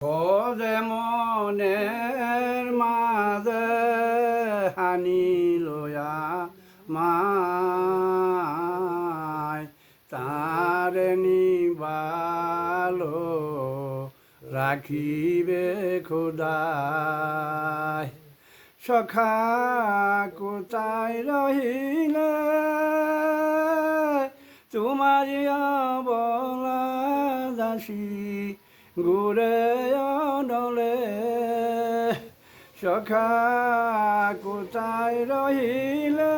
খোঁজে মনের মাঝে হানি লয়া মায় তার নিবালো রাখিবে খোদায় সখা কোথায় রহিলে? তোমার বলা দাসী ঘুরে নলে সখা কোথায় রহিলে?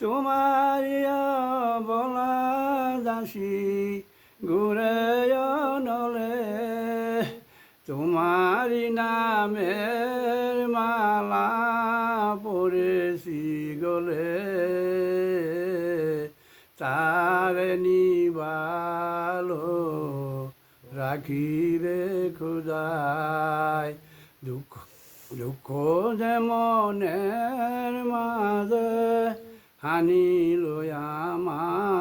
তোমার বলা দাসী ঘুরে নলে তোমারি নামের মালা পড়েছি গলে। তার নিবালো রাখিবে খুদায় দুঃখ দুঃখ যে মনের মাঝে হানি আমায়।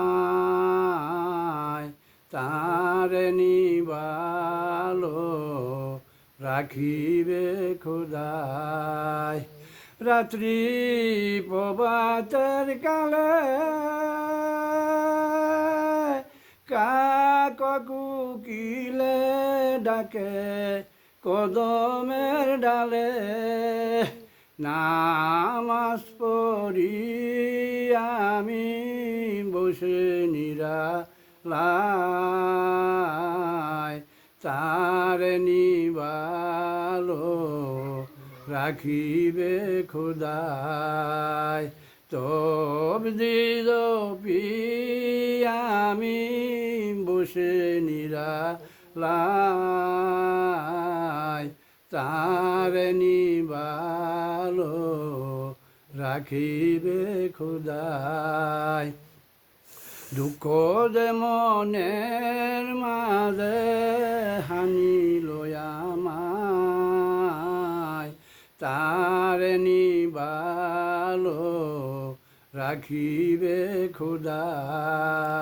তার নিবালো রাখিবে খুদায় রাত্রি প্রভাতের কালে কাক কুকিলে ডাকে কদমের ডালে নামাজ পড়ি আমি বসে নিরা লাই তার নিবালো রাখিবে খুদায় বসে নিরা লাই তার নিবালো রাখিবে খুদায় দুঃখ যে মনের মাঝে হানি লয়ামায় তার নিবালো রাখিবে খুদায়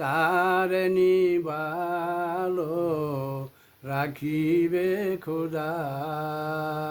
তার নিবালো রাখিবে খুদায়